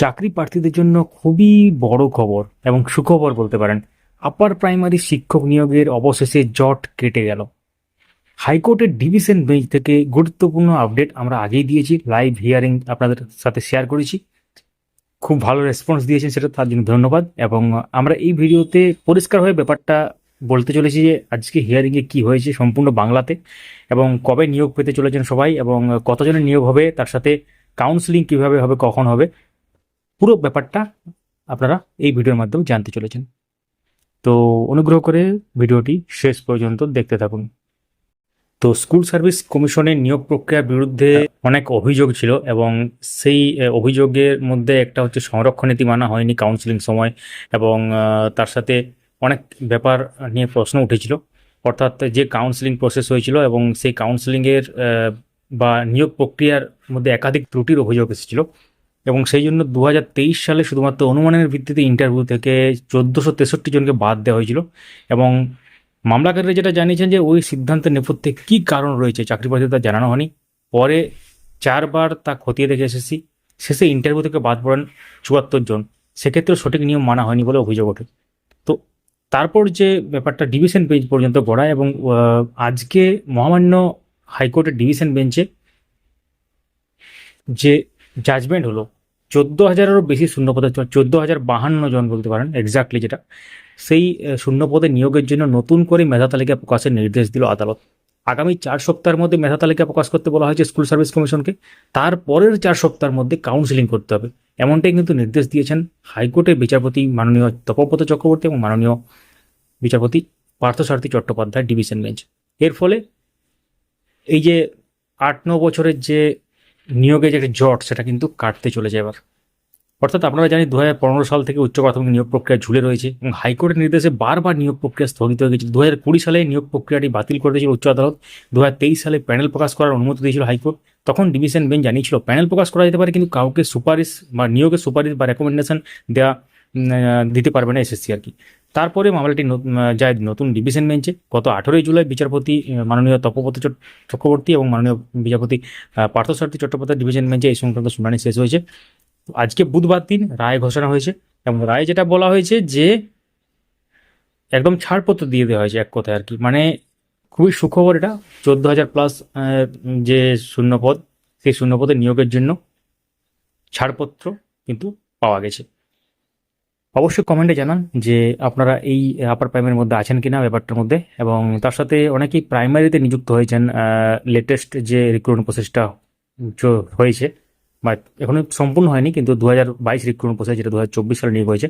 চাকরি প্রার্থীদের জন্য খুবই বড় খবর এবং সুখবর বলতে পারেন। আপার প্রাইমারি শিক্ষক নিয়োগের অবশেষে জট কেটে গেল। হাইকোর্টের ডিভিশন বেঞ্চ থেকে গুরুত্বপূর্ণ আপডেট আমরা আগেই দিয়েছি লাইভ হিয়ারিং আপনাদের সাথে শেয়ার করেছি। খুব ভালো রেসপন্স দিয়েছেন সেটা, তার জন্য ধন্যবাদ। এবং আমরা এই ভিডিওতে পরিষ্কারভাবে ব্যাপারটা বলতে চলেছি যে আজকে হিয়ারিংয়ে কি হয়েছে সম্পূর্ণ বাংলাতে এবং কবে নিয়োগ পেতে চলেছেন সবাই এবং কতজনের নিয়োগ হবে, তার সাথে কাউন্সিলিং কীভাবে হবে, কখন হবে পুরো ব্যাপারটা আপনারা এই ভিডিওর মাধ্যমে জানতে চলেছেন। তো অনুগ্রহ করে ভিডিওটি শেষ পর্যন্ত দেখতে থাকুন। তো স্কুল সার্ভিস কমিশনের নিয়োগ প্রক্রিয়ার বিরুদ্ধে অনেক অভিযোগ ছিল এবং সেই অভিযোগের মধ্যে একটা হচ্ছে সংরক্ষণ নীতি মানা হয়নি কাউন্সিলিং সময় এবং তার সাথে অনেক ব্যাপার নিয়ে প্রশ্ন উঠেছিল। অর্থাৎ যে কাউন্সিলিং প্রসেস হয়েছিল এবং সেই কাউন্সিলিংয়ের বা নিয়োগ প্রক্রিয়ার মধ্যে একাধিক ত্রুটির অভিযোগ এসেছিল। এবং সেই জন্য দু হাজার তেইশ সালে শুধুমাত্র অনুমানের ভিত্তিতে ইন্টারভিউ থেকে চোদ্দোশো তেষট্টি জনকে বাদ দেওয়া হয়েছিল এবং মামলাকারীরা যেটা জানিয়েছেন যে ওই সিদ্ধান্তের নেপথ্যে কী কারণ রয়েছে, চাকরি প্রার্থী তা জানানো হয়নি। পরে চারবার তা খতিয়ে দেখে এসেছি, শেষে ইন্টারভিউ থেকে বাদ পড়েন চুয়াত্তর জন। সেক্ষেত্রে সঠিক নিয়ম মানা হয়নি বলে অভিযোগ ওঠে। তো তারপর যে ব্যাপারটা ডিভিশন বেঞ্চ পর্যন্ত গড়ায় এবং আজকে মহামান্য হাইকোর্টের ডিভিশন বেঞ্চে যে জাজমেন্ট হলো চোদ্দ হাজারেরও বেশি শূন্যপদে চোদ্দ হাজার বাহান্ন জন বলতে পারেন এক্স্যাক্টলি যেটা। সেই শূন্যপদে নিয়োগের জন্য নতুন করে মেধা তালিকা প্রকাশের নির্দেশ দিল আদালত। আগামী চার সপ্তাহের মধ্যে মেধা তালিকা প্রকাশ করতে বলা হয়েছে স্কুল সার্ভিস কমিশনকে। তারপরের চার সপ্তাহের মধ্যে কাউন্সিলিং করতে হবে। এমনটাই কিন্তু নির্দেশ দিয়েছেন হাইকোর্টের বিচারপতি মাননীয় তপব্রত চক্রবর্তী এবং মাননীয় বিচারপতি পার্থসারথী চট্টোপাধ্যায় ডিভিশন বেঞ্চ। এর ফলে এই যে আট ন বছরের যে নিয়োগে যে একটা জট, সেটা কিন্তু কাটতে চলেছে এবার। অর্থাৎ আপনারা জানি দু হাজার পনেরো সাল থেকে উচ্চ প্রাথমিক নিয়োগ প্রক্রিয়া ঝুলে রয়েছে এবং হাইকোর্টের নির্দেশে বারবার নিয়োগ প্রক্রিয়া স্থগিত হয়ে গেছিল দু হাজার কুড়ি সালে নিয়োগ প্রক্রিয়াটি বাতিল করে দিয়েছিল উচ্চ আদালত। দু হাজার তেইশ সালে প্যানেল প্রকাশ করার অনুমতি দিয়েছিল হাইকোর্ট। তখন ডিভিশন বেঞ্চ জানিয়েছিল, প্যানেল প্রকাশ করা যেতে পারে কিন্তু কাউকে সুপারিশ বা নিয়োগের সুপারিশ বা রেকমেন্ডেশন দেওয়া দিতে পারবে না এসএসসি আর কি। তারপরে মামলাটি যায় নতুন ডিভিশন বেঞ্চে। গত আঠেরোই জুলাই বিচারপতি মাননীয় তপপতি চক্রবর্তী এবং মাননীয় বিচারপতি পার্থসারথী চট্টোপাধ্যায় ডিভিশন বেঞ্চে এই সংক্রান্ত শুনানি শেষ হয়েছে। আজকে বুধবার দিন রায় ঘোষণা হয়েছে এবং রায় যেটা বলা হয়েছে যে একদম ছাড়পত্র দিয়ে দেওয়া হয়েছে এক কথায় আর কি মানে খুবই সুখবর এটা। চোদ্দ হাজার প্লাস যে শূন্যপদ, সেই শূন্যপদে নিয়োগের জন্য ছাড়পত্র কিন্তু পাওয়া গেছে। অবশ্যই কমেন্টে জানান যে আপনারা এই আপার প্রাইমারির মধ্যে আছেন কিনা ব্যাপারটার মধ্যে এবং তার সাথে অনেকেই প্রাইমারিতে নিযুক্ত হয়েছেন লেটেস্ট যে রিক্রুটমেন্ট প্রসেসটা হয়েছে। বা এখনও সম্পূর্ণ হয়নি, কিন্তু দু হাজার বাইশ রিক্রুটমেন্ট প্রসেস যেটা দু হাজার চব্বিশ সালে নিয়োগ হয়েছে।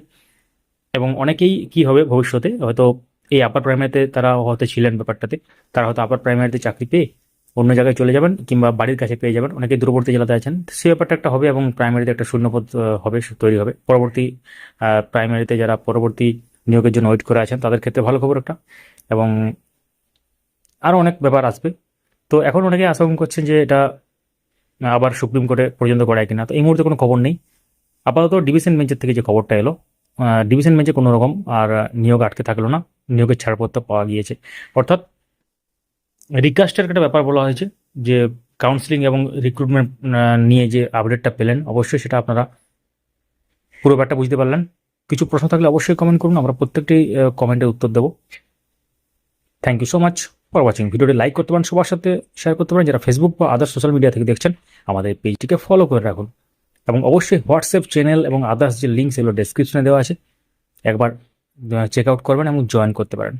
এবং অনেকেই কি হবে ভবিষ্যতে, হয়তো এই আপার প্রাইমারিতে তারা হয়তো ছিলেন ব্যাপারটাতে, তারা হয়তো আপার প্রাইমারিতে চাকরি পেয়ে অন্য জায়গায় চলে যাবেন কিংবা বাড়ির কাছে পেয়ে যাবেন। অনেকে দূরবর্তী জেলাতে আছেন। সে ব্যাপারটা একটা হবে এবং প্রাইমারিতে একটা শূন্যপদ হবে তৈরি হবে। পরবর্তী প্রাইমারিতে যারা পরবর্তী নিয়োগের জন্য ওয়েট করে আছেন, তাদের ক্ষেত্রে ভালো খবর একটা। এবং আরও অনেক ব্যাপার আসবে। তো এখন অনেকে আশঙ্কা করছেন যে এটা আবার সুপ্রিম কোর্টে পর্যন্ত করায় কিনা। তো এই মুহূর্তে কোনো খবর নেই। আপাতত ডিভিশন বেঞ্চের থেকে যে খবরটা এলো ডিভিশন বেঞ্চে কোনো রকম আর নিয়োগ আটকে থাকল না। নিয়োগের ছাড়পত্র পাওয়া গিয়েছে। অর্থাৎ রিকাস্টের একটা ব্যাপার বলা হয়েছে যে কাউন্সিলিং এবং রিক্রুটমেন্ট নিয়ে যে আপডেটটা পেলেন, অবশ্যই সেটা আপনারা পুরো ব্যাপারটা বুঝতে পারলেন। কিছু প্রশ্ন থাকলে অবশ্যই কমেন্ট করুন, আমরা প্রত্যেকটি কমেন্টের উত্তর দেবো। Thank you so much for watching ভিডিওটি লাইক করতে পারেন, সবার সাথে শেয়ার করতে পারেন। যারা ফেসবুক বা আদার্স সোশ্যাল মিডিয়া থেকে দেখছেন, আমাদের পেজটিকে ফলো করে রাখুন। এবং অবশ্যই হোয়াটসঅ্যাপ চ্যানেল এবং আদার্স যে লিঙ্ক সেগুলো ডেসক্রিপশনে দেওয়া আছে, একবার চেক আউট করবেন এবং জয়েন করতে পারেন।